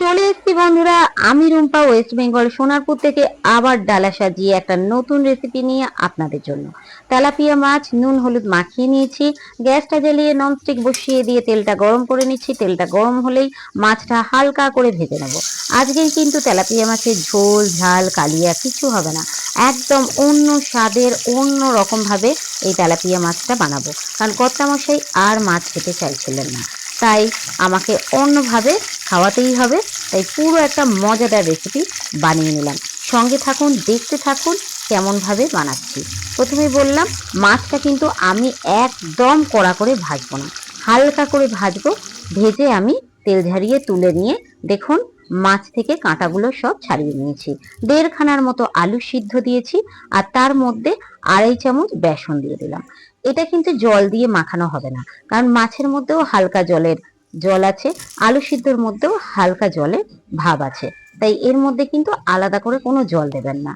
চলে এসেছি বন্ধুরা, আমি রুম্পা ওয়েস্ট বেঙ্গল সোনারপুর থেকে আবার ডালা সাজিয়ে একটা নতুন রেসিপি নিয়ে আপনাদের জন্য। তেলাপিয়া মাছ, নুন, হলুদ মাখিয়ে নিয়েছি। গ্যাসটা জ্বালিয়ে ননস্টিক বসিয়ে দিয়ে তেলটা গরম করে নিচ্ছি। তেলটা গরম হলেই মাছটা হালকা করে ভেজে নেব। আজকে কিন্তু তেলাপিয়া মাছের ঝোল, ঝাল, কালিয়া কিছু হবে না। একদম অন্য স্বাদের, অন্য রকম ভাবে এই তেলাপিয়া মাছটা বানাবো। কারণ কর্তামশাই আর মাছ খেতে চাইছিলেন না। তাই আমাকে অন্যভাবে খাওয়াতেই হবে। তাই পুরো একটা মজাদার রেসিপি বানিয়ে নিলাম। সঙ্গে থাকুন, দেখতে থাকুন কেমনভাবে বানাচ্ছি। প্রথমে বললাম, মাছটা কিন্তু আমি একদম কড়া করে ভাজবো না। হালকা করে ভাজবো। ভেজে আমি তেল ঝারিয়ে তুলে নিয়ে দেখুন, মাছ থেকে কাঁটাগুলো সব ছাড়িয়ে নিয়েছি। দেড়খানার মতো আলু সিদ্ধ দিয়েছি আর তার মধ্যে আড়াই চামচ বেসন দিয়ে দিলাম। এটা কিন্তু জল দিয়ে মাখানো হবে না। কারণ মাছের মধ্যেও হালকা জলের জল আছে, আলু সিদ্ধর মধ্যেও হালকা জলের ভাব আছে। তাই এর মধ্যে কিন্তু আলাদা করে কোনো জল দেবেন না।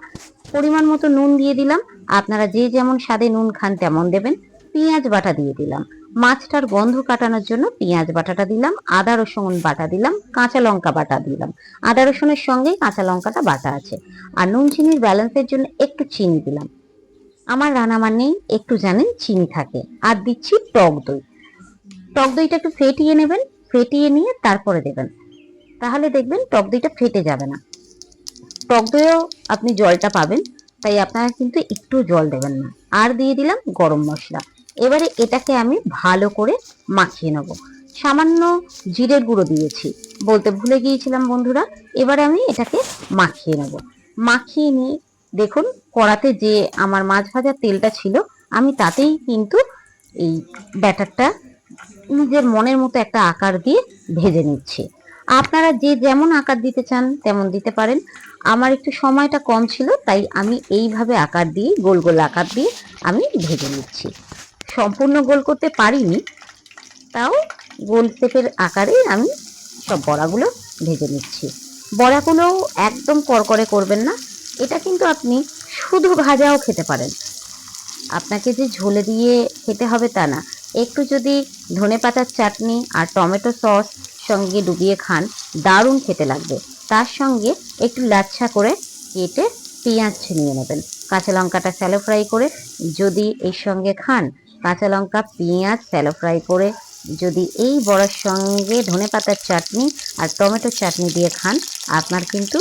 পরিমাণ মতো নুন দিয়ে দিলাম। আপনারা যে যেমন স্বাদে নুন খান তেমন দেবেন। পেঁয়াজ বাটা দিয়ে দিলাম। মাছটার গন্ধ কাটানোর জন্য পেঁয়াজ বাটাটা দিলাম। আদা, রসুন বাটা দিলাম। কাঁচা লঙ্কা বাটা দিলাম। আদা, রসুনের সঙ্গেই কাঁচা লঙ্কাটা বাটা আছে। আর নুন, চিনির ব্যালেন্সের জন্য একটু চিনি দিলাম। আমার রান্না মানেই একটু জানেন চিনি থাকে। আর দিচ্ছি টক দই। টক দইটা একটু ফেটিয়ে নেবেন, ফেটিয়ে নিয়ে তারপরে দেবেন। তাহলে দেখবেন টক দইটা ফেটে যাবে না। টক দইও আপনি জলটা পাবেন, তাই আপনারা কিন্তু একটু জল দেবেন না। আর দিয়ে দিলাম গরম মশলা। এবারে এটাকে আমি ভালো করে মাখিয়ে নেব। সামান্য জিরের গুঁড়ো দিয়েছি। বলতে ভুলে গিয়েছিলাম বন্ধুরা, এবারে আমি এটাকে মাখিয়ে নেব। মাখিয়ে নিয়ে দেখুন, কড়াতে যে আমার মাছ ভাজার তেলটা ছিল, আমি তাতেই কিন্তু এই ব্যাটারটা নিজের মনের মতো একটা আকার দিয়ে ভেজে নিচ্ছি। আপনারা যে যেমন আকার দিতে চান, তেমন দিতে পারেন। আমার একটু সময়টা কম ছিল, তাই আমি এইভাবে আকার দিয়ে, গোল গোল আকার দিয়ে আমি ভেজে নিচ্ছি। সম্পূর্ণ গোল করতে পারিনি, তাও গোল শেপের আকারে আমি সব বড়াগুলো ভেজে নিচ্ছি। বড়াগুলো একদম করকরে করবেন না এটা কিন্তু আপনি শুধু ভাজাও খেতে পারেন। আপনাকে যে ঝোলে দিয়ে খেতে হবে তা না, একটু যদি ধনে পাতার চাটনি আর টমেটো সস সঙ্গে ডুবিয়ে খান, দারুণ খেতে লাগবে। তার সঙ্গে একটু লাচ্ছা করে কেটে পেঁয়াজ ছিনিয়ে নেবেন। কাঁচা লঙ্কাটা স্যালো ফ্রাই করে যদি এর সঙ্গে খান, কাঁচা লঙ্কা, পেঁয়াজ স্যালো ফ্রাই করে যদি এই বড়ার সঙ্গে ধনে পাতার চাটনি আর টমেটো চাটনি দিয়ে খান, আপনার কিন্তু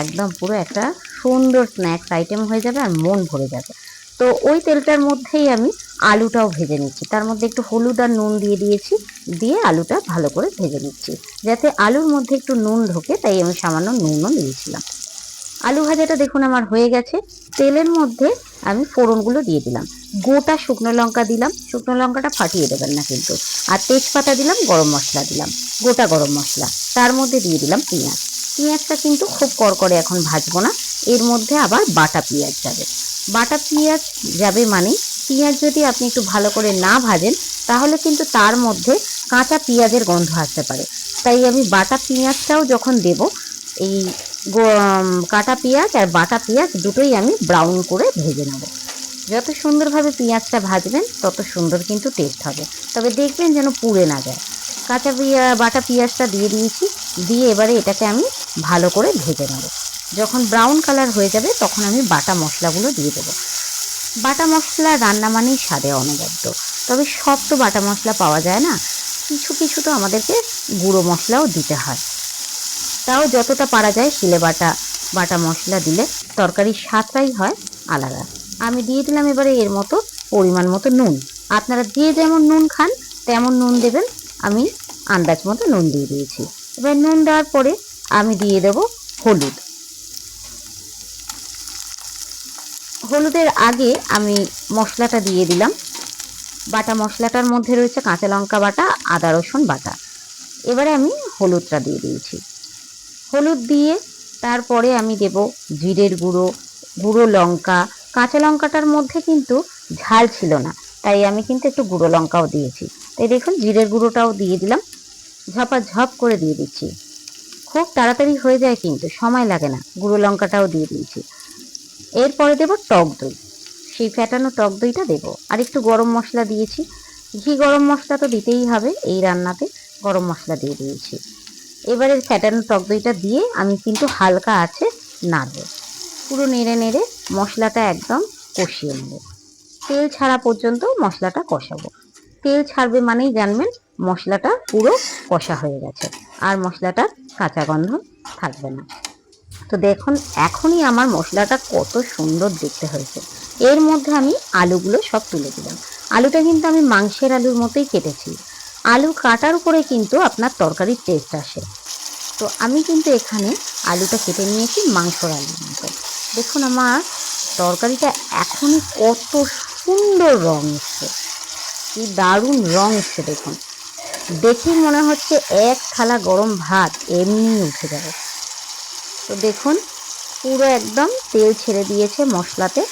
একদম পুরো একটা সুন্দর স্ন্যাক্স আইটেম হয়ে যাবে আর মন ভরে যাবে। তো ওই তেলটার মধ্যেই আমি আলুটাও ভেজে নিচ্ছি। তার মধ্যে একটু হলুদ আর নুন দিয়ে দিয়েছি, দিয়ে আলুটা ভালো করে ভেজে নিচ্ছি। যাতে আলুর মধ্যে একটু নুন ঢোকে, তাই আমি সামান্য নুনও দিয়েছিলাম আলু ভাজাটা দেখুন আমার হয়ে গেছে। তেলের মধ্যে আমি ফোড়নগুলো দিয়ে দিলাম। গোটা শুকনো লঙ্কা দিলাম। শুকনো লঙ্কাটা ফাটিয়ে দেবেন না কিন্তু। আর তেজপাতা দিলাম, গরম মশলা দিলাম। গোটা গরম মশলা। তার মধ্যে দিয়ে দিলাম পেঁয়াজ। পেঁয়াজটা কিন্তু খুব করকরে এখন ভাজবো না। এর মধ্যে আবার বাটা পেঁয়াজ যাবে। বাটা পেঁয়াজ যাবে মানে পেঁয়াজ যদি আপনি একটু ভালো করে না ভাজেন, তাহলে কিন্তু তার মধ্যে কাঁচা পেঁয়াজের গন্ধ আসতে পারে। তাই আমি বাটা পেঁয়াজটাও যখন দেব, এই কাটা পেঁয়াজ আর বাটা পেঁয়াজ দুটোই আমি ব্রাউন করে ভেজে নেব। যত সুন্দরভাবে পেঁয়াজটা ভাজবেন, তত সুন্দর কিন্তু টেস্ট হবে। তবে দেখবেন যেন পুড়ে না যায়। কাঁচা বাটা পেঁয়াজটা দিয়ে দিয়েছি, দিয়ে এবারে এটাকে আমি ভালো করে ভেজে নেব। যখন ব্রাউন কালার হয়ে যাবে, তখন আমি বাটা মশলাগুলো দিয়ে দেবো। বাটা মশলা রান্না মানেই স্বাদে অনবদ্য। তবে সব তো বাটা মশলা পাওয়া যায় না। কিছু কিছু তো আমাদেরকে গুঁড়ো মশলাও দিতে হয়। তাও যতটা পারা যায় শিলে বাটা বাটা মশলা দিলে তরকারির স্বাদটাই হয় আলাদা। আমি দিয়ে দিলাম এবারে এর মতো পরিমাণ মতো নুন। আপনারা যে যেমন নুন খান, তেমন নুন দেবেন। আমি আন্দাজ মতো নুন দিয়ে দিয়েছি। এবার নুন দেওয়ার পরে আমি দিয়ে দেব হলুদ। হলুদের আগে আমি মশলাটা দিয়ে দিলাম। বাটা মশলাটার মধ্যে রয়েছে কাঁচা লঙ্কা বাটা, আদা রসুন বাটা। এবারে আমি হলুদটা দিয়ে দিয়েছি। হলুদ দিয়ে তারপরে আমি দেব জিরের গুঁড়ো গুঁড়ো লঙ্কা। কাঁচা লঙ্কাটার মধ্যে কিন্তু ঝাল ছিল না, তাই আমি কিন্তু একটু গুঁড়ো লঙ্কাও দিয়েছি। তাই দেখুন, জিরের গুঁড়োটাও দিয়ে দিলাম। ঝপা ঝপ করে দিয়ে দিচ্ছি। খুব তাড়াতাড়ি হয়ে যায় কিন্তু, সময় লাগে না। গুঁড়ো লঙ্কাটাও দিয়ে দিয়েছি। এরপরে দেব টক দই। সেই ফ্যাটানো টক দইটা দেবো। আর একটু গরম মশলা দিয়েছি। ঘি গরম মশলা তো দিতেই হবে এই রান্নাতে, গরম মশলা দিয়ে দিয়েছি। এবারে ফ্যাটানো টক দইটা দিয়ে আমি কিন্তু হালকা আছে নাড়বো। পুরো নেড়ে নেড়ে মশলাটা একদম কষিয়ে নেব। তেল ছাড়া পর্যন্ত মশলাটা কষাবো। তেল ছাড়বে মানেই জানবেন মশলাটা পুরো কষা হয়ে গেছে। আর মশলাটা কাঁচা গন্ধ থাকবে না। তো দেখুন, এখনই আমার মশলাটা কত সুন্দর দেখতে হয়েছে। এর মধ্যে আমি আলুগুলো সব তুলে দিলাম। আলুটা কিন্তু আমি মাংসের আলুর মতোই কেটেছি। আলু কাটার উপরে কিন্তু আপনার তরকারির টেস্ট আসে। তো আমি কিন্তু এখানে আলুটা কেটে নিয়েছি মাংসর আলুর মতো। দেখুন আমার তরকারিটা এখনই কত সুন্দর রং এসছে। কি দারুণ রং এসছে দেখুন। দেখেই মনে হচ্ছে এক থালা গরম ভাত এমনি উঠে যাবে। তো দেখুন, পুরো একদম তেল ছেড়ে দিয়েছে মশলাতে।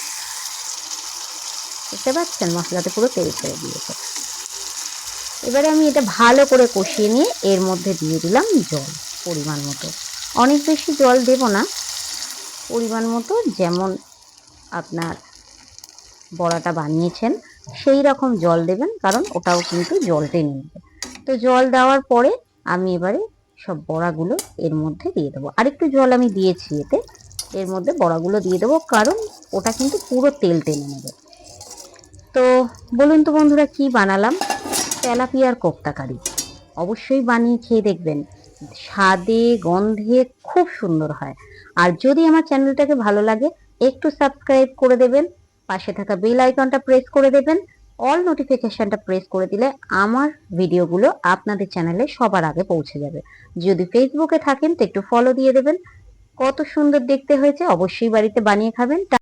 বুঝতে পারছেন? মশলাতে পুরো তেল ছেড়ে দিয়েছে। এবারে আমি এটা ভালো করে কষিয়ে নিয়ে এর মধ্যে দিয়ে দিলাম জল, পরিমাণ মতো। অনেক বেশি জল দেব না। পরিমাণ মতো যেমন আপনার বড়াটা বানিয়েছেন, সেই রকম জল দেবেন, কারণ ওটাও কিন্তু জল টেনে নেবে। তো জল দেওয়ার পরে আমি এবারে সব বড়াগুলো এর মধ্যে দিয়ে দেবো। আরেকটু জল আমি দিয়েছি এতে। এর মধ্যে বড়াগুলো দিয়ে দেবো, কারণ ওটা কিন্তু পুরো তেল টেনে নেবে। তো বলুন তো বন্ধুরা, কি বানালাম? তেলাপিয়ার কোপ্তা কারি। অবশ্যই বানিয়ে খেয়ে দেখবেন। স্বাদে, গন্ধে খুব সুন্দর হয়। আর যদি আমার চ্যানেলটাকে ভালো লাগে, একটু সাবস্ক্রাইব করে দেবেন। পাশে থাকা বেল আইকনটা প্রেস করে দেবেন। অল নোটিফিকেশনটা প্রেস করে দিলে আমার ভিডিওগুলো আপনাদের চ্যানেলে সবার আগে পৌঁছে যাবে। যদি ফেসবুকে থাকেন তো একটু ফলো দিয়ে দেবেন। কত সুন্দর দেখতে হয়েছে, অবশ্যই বাড়িতে বানিয়ে খাবেন।